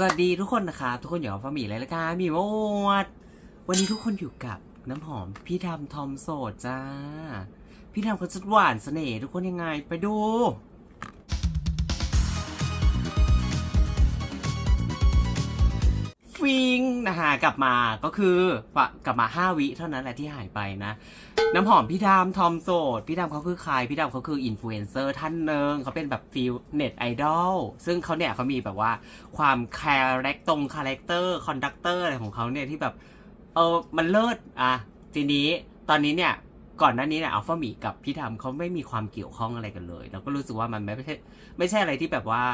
สวัสดีทุกคนนะครับทุกคนอยู่กับฟามีเลยละกันมีโมดวันนี้ทุกคนอยู่กับน้ำหอมพี่ดำทอมโสดจ้า พี่ดำเขาจะหวานเสน่ห์ทุกคนยังไงไปดูิงนะฮะกลับมาก็คือกลับมาห้าวิเท่านั้นแหละที่หายไปนะ น้ำหอมพี่ดำทอมโสด พี่ดำเขาคือใคร พี่ดำเขาคืออินฟลูเอนเซอร์ท่านหนึ่งเขาเป็นแบบฟิลเน็ตไอดอลซึ่งเขาเนี่ยเขามีแบบว่าความคาแรคตรงคาแรคเตอร์คอนดักเตอร์อะไรของเขาเนี่ยที่แบบเออมันเลิศอะทีนี้ตอนนี้เนี่ยก่อนหน้านี้เนี่ยอัลฟามีกับพี่ดำเขาไม่มีความเกี่ยวข้องอะไรกันเลย เราก็รู้สึกว่ามันไม่ใช่ไม่ใช่อะไรที่แบบว่า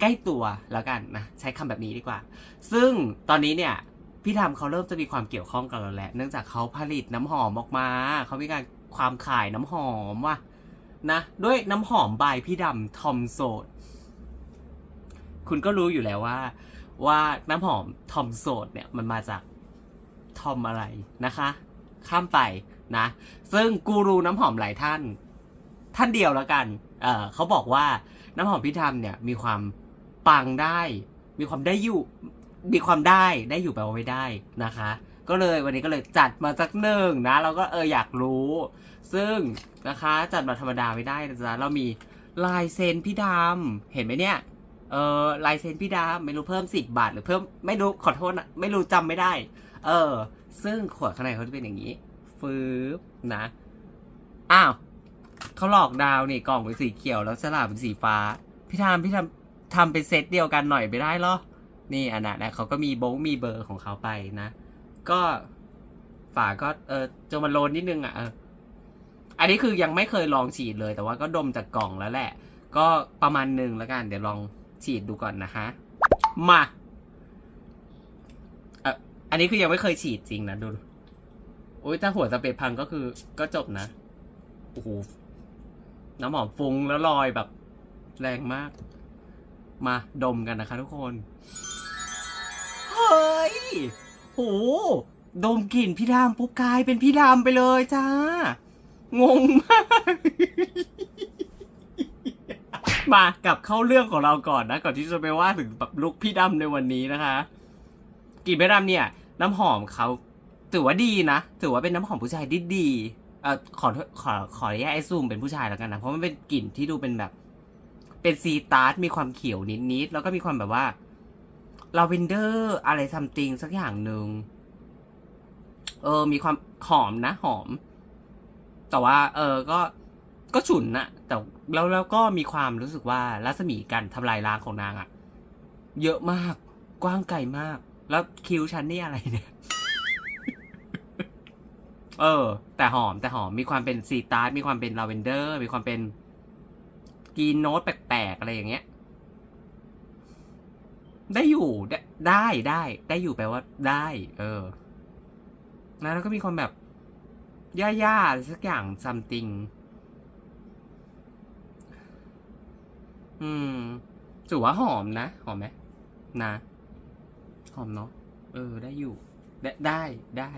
ใกล้ตัวแล้วกันนะใช้คำแบบนี้ดีกว่า ซึ่งตอนนี้เนี่ยพี่ทำเขาเริ่มจะมีความเกี่ยวข้องกับเราแล้วเนื่องจากเขาผลิตน้ำหอมออกมาเขามีการความขายน้ำหอมว่ะนะด้วยน้ำหอมบายพี่ดำทอมโสดคุณก็รู้อยู่แล้วว่า ว่าน้ำหอมทอมโสดเนี่ยมันมาจากทอมอะไรนะคะ ข้ามไปนะ ซึ่งกูรูน้ำหอมหลายท่าน ท่านเดียวแล้วกันเออเขาบอกว่าน้ำหอมพี่ทำเนี่ยมีความ ปังได้ มีความได้อยู่ มีความได้ได้อยู่แปลว่าไม่ได้นะคะ ก็เลยวันนี้ก็เลยจัดมาสักหนึ่งนะ เราก็เอออยากรู้ ซึ่งนะคะจัดมาธรรมดาไม่ได้นะจ๊ะเรามีลายเซ็นพี่ดำเห็นไหมเนี่ยเออลายเซ็นพี่ดำไม่รู้เพิ่มสิบบาท หรือเพิ่มไม่รู้ขอโทษนะไม่รู้จำไม่ได้ เออ ซึ่งขวดข้างในเขาจะเป็นอย่างนี้ฟืบนะ อ้าวเขาหลอกดาวนี่กล่องเป็นสีเขียวแล้วฉลากเป็นสีฟ้า พี่ทำพี่ทำ ทำเป็นเซตเดียวกันหน่อยไม่ได้เหรอ นี่อันนั้นนะเขาก็มีโบงมีเบอร์ของเขาไปนะ ก็ฝาก็เออจะมาโลนนิดนึงอะอันนี้คือยังไม่เคยลองฉีดเลย แต่ว่าก็ดมจากกล่องแล้วแหละ ก็ประมาณหนึ่งแล้วกัน เดี๋ยวลองฉีดดูก่อนนะคะ มาเอออันนี้คือยังไม่เคยฉีดจริงนะดูโอ้ยถ้าหัวสเปรย์พังก็คือก็จบนะโอ้โหน้ำหอมฟุ้งแล้วลอยแบบแรงมาก มาดมกันนะคะทุกคน เฮ้ยโหดมกลิ่นพี่ดามปุ๊บกลายเป็นพี่ดามไปเลยจ้า งงมาก มากับเข้าเรื่องของเราก่อนนะ ก่อนที่จะไปว่าถึงแบบลุกพี่ดำในวันนี้นะคะ กลิ่นพี่ดำเนี่ย น้ำหอมเขาถือว่าดีนะ ถือว่าเป็นน้ำหอมผู้ชายที่ดีเอ่อขอโทษขอขออนุญาตไอซูมเป็นผู้ชายแล้วกันนะ เพราะมันเป็นกลิ่นที่ดูเป็นแบบ เป็นซีตาร์ทมีความเขียวนิดๆ แล้วก็มีความแบบว่าลาเวนเดอร์อะไรซัมติงสักอย่างหนึ่งเออ มีความหอมนะ หอม แต่ว่า เออก็ก็ฉุนนะแต่แล้วแล้วก็มีความรู้สึกว่ารัศมีการทำลายล้างของนางอะเยอะมาก กว้างไกลมาก แล้วคิวฉันนี่อะไรเนี่ย เออ แต่หอมแต่หอมมีความเป็นซีตาร์มีความเป็นลาเวนเดอร์ มีความเป็น กีนโน้ตแปลกๆ อะไรอย่างเงี้ย ได้อยู่ได้ได้ได้อยู่แปลว่าได้ เออ นะแล้วก็มีความแบบ ย่าๆสักอย่าง something อืมถือว่าหอมนะ หอมไหมนะ หอมเนาะเออ ได้อยู่ ได้ได้ได้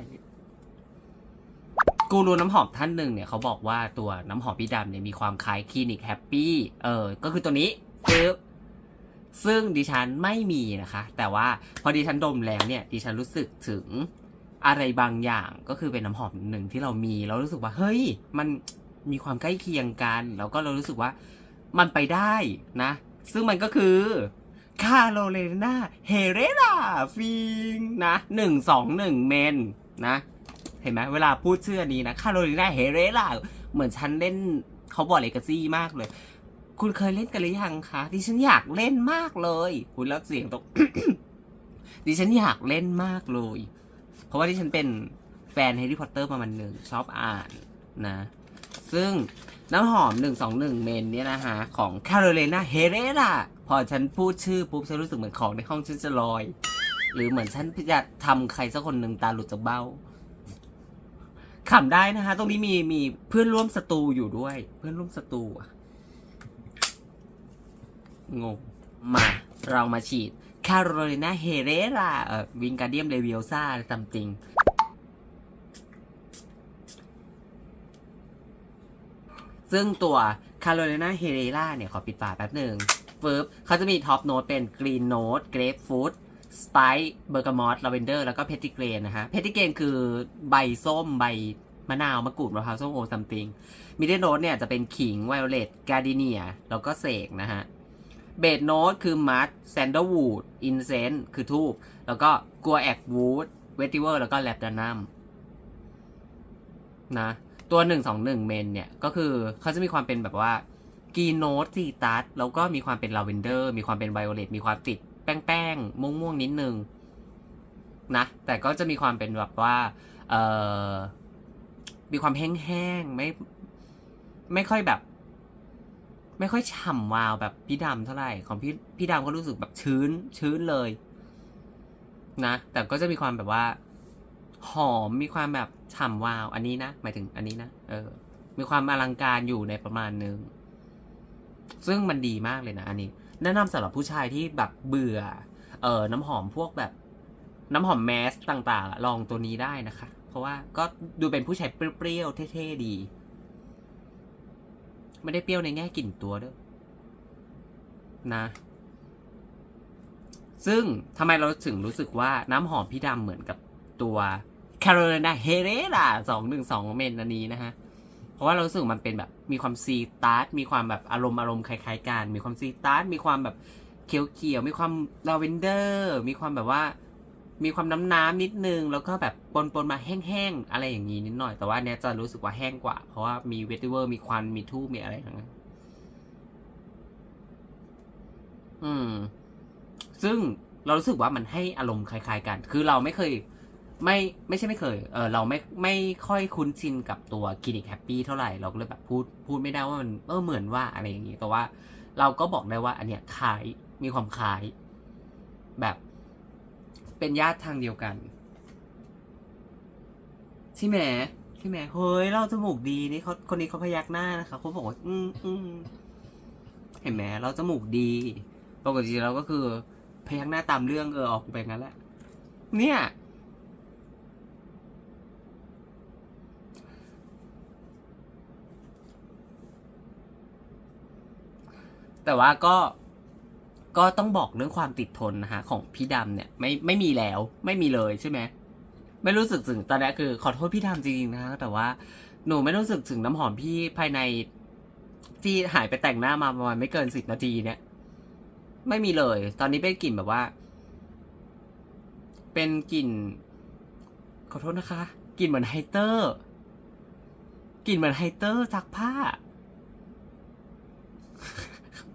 กูรูน้ำหอมท่านหนึ่งเนี่ยเขาบอกว่าตัวน้ำหอมพี่ดำเนี่ยมีความคล้ายคลินิกแฮปปี้เออก็คือตัวนี้ปึ๊บซึ่งดิฉันไม่มีนะคะ แต่ว่าพอดิฉันดมแล้วเนี่ยดิฉันรู้สึกถึงอะไรบางอย่างก็คือเป็นน้ำหอมหนึ่งที่เรามีเรารู้สึกว่าเฮ้ย มันมีความใกล้เคียงกัน แล้วก็เรารู้สึกว่ามันไปได้นะ ซึ่งมันก็คือคาโรเลนาเฮเรราฟิงนะหนึ่งสองหนึ่งเมนนะ เห็นไหมเวลาพูดชื่อนี้นะคาโรเลนาเฮเรราเหมือนฉันเล่นเขาบอกเลกาซี่มากเลย คุณเคยเล่นกันหรือยังคะดิฉันอยากเล่นมากเลยคุณแล้วเสียงตกดิฉันอยากเล่นมากเลย เพราะว่าดิฉันเป็นแฟนแฮร์รี่พอตเตอร์ประมาณหนึ่งชอบอ่านนะ ซึ่งน้ำหอม 121 เมนเนี่ยนะฮะ ของคาโรเลนาเฮเรราพอฉันพูดชื่อปุ๊บ ฉันรู้สึกเหมือนของในห้องฉันจะลอย หรือเหมือนฉันจะทำใครสักคนหนึ่งตาหลุดจากเบ้า ขำได้นะคะ ตรงนี้มีมีเพื่อนร่วมสตูอยู่ด้วย เพื่อนร่วมสตูอะงงมา เรามาฉีดคาโรไลนาเฮเรราเอ่อวิงการเดียมเลวิโอซาซัมติงซึ่งตัวคาโรไลนาเฮเรราเนี่ย ขอปิดฝาแป๊บหนึ่งฟึบเขาจะมีท็อปโน้ตเป็นกรีนโน้ตเกรปฟ u ต สไปซ์เบอร์กามอตลาเวนเดอร์แล้วก็เพติเกรนนะฮะเพติเกรนคือใบส้มใบมะนาวมะกรูดมะพร้าวส้มโอซัมติงมิดเดิลโน้ตเนี่ยจะเป็นขิงไวโอเลตกาดิเนียแล้วก็เสกนะฮะเบสโน้ตคือมัดแซนเดลวูดอินเซนต์คือทูบแล้วก็กัวแอกวูดเวติเวอร์แล้วก็แลบดานัมนะตัวหนึ่งสองหนึ่งเมนเนี่ยก็คือเขาจะมีความเป็นแบบว่ากีโนตซีตัสแล้วก็มีความเป็นลาเวนเดอร์มีความเป็นไวโอเลตมีความติด แป้งๆม่วงๆนิดนึงนะ แต่ก็จะมีความเป็นแบบว่าเออมีความแห้งๆไม่ไม่ค่อยแบบ ไม่ค่อยฉ่ำวาวแบบพี่ดำเท่าไหร่ของพี่พี่ดำก็รู้สึกแบบชื้น ชื้นเลยนะ แต่ก็จะมีความแบบว่า หอมมีความแบบฉ่ำวาวอันนี้นะหมายถึงอันนี้นะเออ มีความอลังการอยู่ในประมาณนึง ซึ่งมันดีมากเลยนะอันนี้ แนะนำสำหรับผู้ชายที่แบบเบื่อ เออน้ำหอมพวกแบบ น้ำหอมแมสต่างๆ ลองตัวนี้ได้นะคะ เพราะว่าก็ดูเป็นผู้ชายเปรี้ยวๆเท่ๆดี ไม่ได้เปรี้ยวในแง่กลิ่นตัวด้วยนะ ซึ่งทำไมเราถึงรู้สึกว่าน้ำหอมพี่ดำเหมือนกับตัว Carolina Herrera สองหนึ่งสองเมนอันนี้นะฮะ เพราะว่าเราสึกมันเป็นแบบมีความซีตาร์ตมีความแบบอารมณ์อารมณ์คล้ายๆกัน มีความซีตาร์ตมีความแบบเขียวๆมีความลาเวนเดอร์มีความแบบว่า มีความน้ำน้ำๆนิดนึง แล้วก็แบบปนๆมาแห้งๆอะไรอย่างนี้นิดหน่อย แต่ว่าเนี้ยจะรู้สึกว่าแห้งกว่า เพราะว่ามีเวติเวอร์มีควันมีทูบมีอะไรทั้งนั้นอืม ซึ่งเรารู้สึกว่ามันให้อารมณ์คล้าย ๆ กัน คือเราไม่เคย ไม่ไม่ใช่ไม่เคย เออเราไม่ไม่ค่อยคุ้นชินกับตัวคลินิกแฮปปี้เท่าไหร่เราก็เลยแบบพูดพูดไม่ได้ว่ามันเออเหมือนว่าอะไรอย่างนี้แต่ว่า เราก็บอกได้ว่า อันเนี้ยคล้ายมีความคล้าย แบบเป็นญาติทางเดียวกันใช่ไหมใช่ไหมเฮ้ยเราจมูกดีนี่เขาคนนี้เขาพยักหน้านะคะเขาบอกว่าอืมอืมเห็นไหมเราจมูกดีปกติเราก็คือพยักหน้าตามเรื่องเออออกไปงั้นแหละเนี่ย แต่ว่าก็ก็ต้องบอกเรื่องความติดทนนะฮะของพี่ดำเนี่ยไม่ไม่มีแล้วไม่มีเลยใช่ไหมไม่รู้สึกถึงตอนนี้คือ ขอโทษพี่ดำจริงๆนะฮะแต่ว่าหนูไม่รู้สึกถึงน้ำหอมพี่ภายในที่หายไปแต่งหน้ามาประมาณไม่เกินสิบนาทีเนี่ย ไม่มีเลย ตอนนี้เป็นกลิ่นแบบว่า เป็นกลิ่น ขอโทษนะคะกลิ่นเหมือนไฮเตอร์กลิ่นเหมือนไฮเตอร์ซักผ้า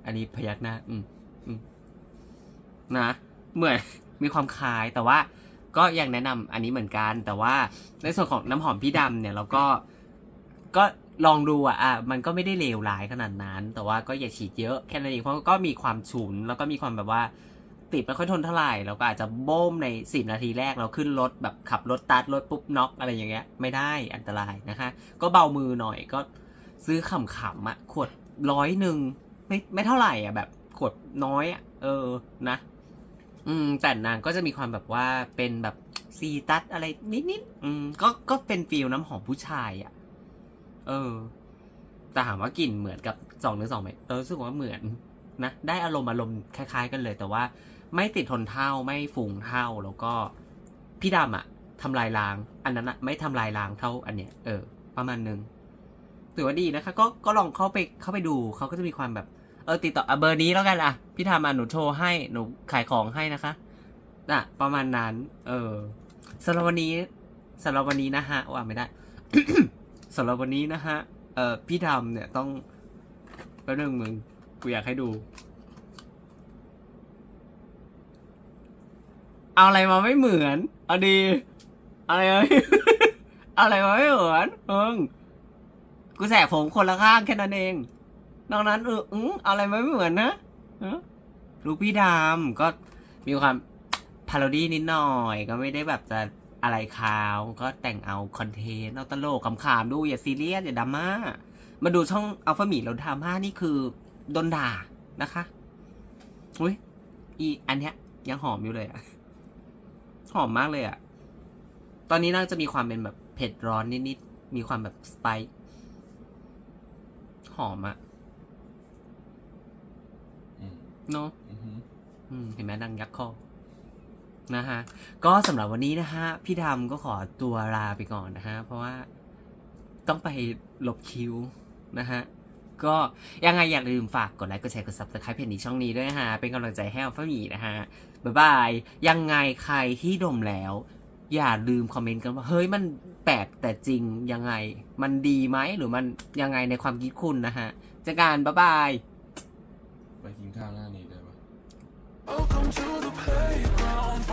อันนี้พยักหน้า อืมอืมนะ เหมือนมีความคล้ายแต่ว่าก็ยังแนะนำอันนี้เหมือนกัน แต่ว่าในส่วนของน้ำหอมพี่ดำเนี่ยเราก็ก็ลองดูอะอะมันก็ไม่ได้เลวร้ายขนาดนั้น แต่ว่าก็อย่าฉีดเยอะแค่นั้นเองเพราะก็มีความฉุนแล้วก็มีความแบบว่า ติดไม่ค่อยทนเท่าไหร่เราก็อาจจะโบ้มในสิบนาทีแรกเราขึ้นรถแบบขับรถตัดรถปุ๊บน็อกอะไรอย่างเงี้ยไม่ได้อันตรายนะคะ ก็เบามือหน่อยก็ซื้อขำๆอะขวดร้อยหนึ่ง ไม่ไม่เท่าไหร่อะแบบขวดน้อยอะเออนะ อืม แต่นางก็จะมีความแบบว่าเป็นแบบซีตัสอะไรนิดๆอืม ก็ก็เป็นฟิลน้ำหอมผู้ชายอะ เออ แต่ถามว่ากลิ่นเหมือนกับสองหรือสองไหมเรารู้สึกว่าเหมือนนะได้อารมณ์อารมณ์คล้ายๆ กันเลย แต่ว่าไม่ติดทนเท่าไม่ฝุ่งเท่าแล้วก็พี่ดำอะทำลายล้าง อันนั้นอะไม่ทำลายล้างเท่าอันเนี้ยเออ ประมาณนึงถือว่าดีนะคะ ก็ก็ลองเข้าไปเข้าไปดูเขาก็จะมีความแบบ เออติดต่ออะเบอร์นี้แล้วกันอะ พี่ทำอะหนูโทรให้หนูขายของให้นะคะน่ะ ประมาณนั้น เออสำหรับวันนี้สำหรับวันนี้นะฮะว่าไม่ได้สำหรับวันนี้นะฮะเออพี่ทำเนี่ยต้องแป๊บนึงมึงกูอยากให้ดู เอาอะไรมาไม่เหมือนเอาดีอะไรเอ้ยเอาอะไรมาไม่เหมือนเอิงกูแสกผมคนละข้างแค่นั้นเอง นอกนั้นเอออืออะไรไม่เหมือนนะฮะลูกพี่ดำก็มีความพาโรดี้นิดหน่อย ก็ไม่ได้แบบจะอะไรคาวก็แต่งเอาคอนเทนต์เอาตลกขำๆดูอย่าซีเรียสอย่าดราม่ามาดูช่องอัลฟามีเราทำห้านี่คือโดนด่านะคะอุ้ยอีอันเนี้ยยังหอมอยู่เลยอะหอมมากเลยอะตอนนี้น่าจะมีความเป็นแบบเผ็ดร้อนนิดๆมีความแบบสไปซ์หอมอะ อืม เนาะอือฮึอืมเห็นไหมดังยักษ์คอนะฮะ ก็สำหรับวันนี้นะฮะ พี่ดำก็ขอตัวลาไปก่อนนะฮะ เพราะว่าต้องไปลบคิวนะฮะ ก็ยังไงอย่าลืมฝากกดไลค์กดแชร์กด subscribe เพจนี้ช่องนี้ด้วยนะฮะ เป็นกำลังใจให้อัลฟาหมีนะฮะ บ๊ายบาย ยังไงใครที่ดมแล้ว อย่าลืมคอมเมนต์กันว่า เฮ้ยมันแปลกแต่จริงยังไง มันดีไหมหรือมันยังไงในความคิดคุณนะฮะเจอกันบ๊ายบาย ไปกินข้าวหน้านี้ได้ปะ Welcome to the playground,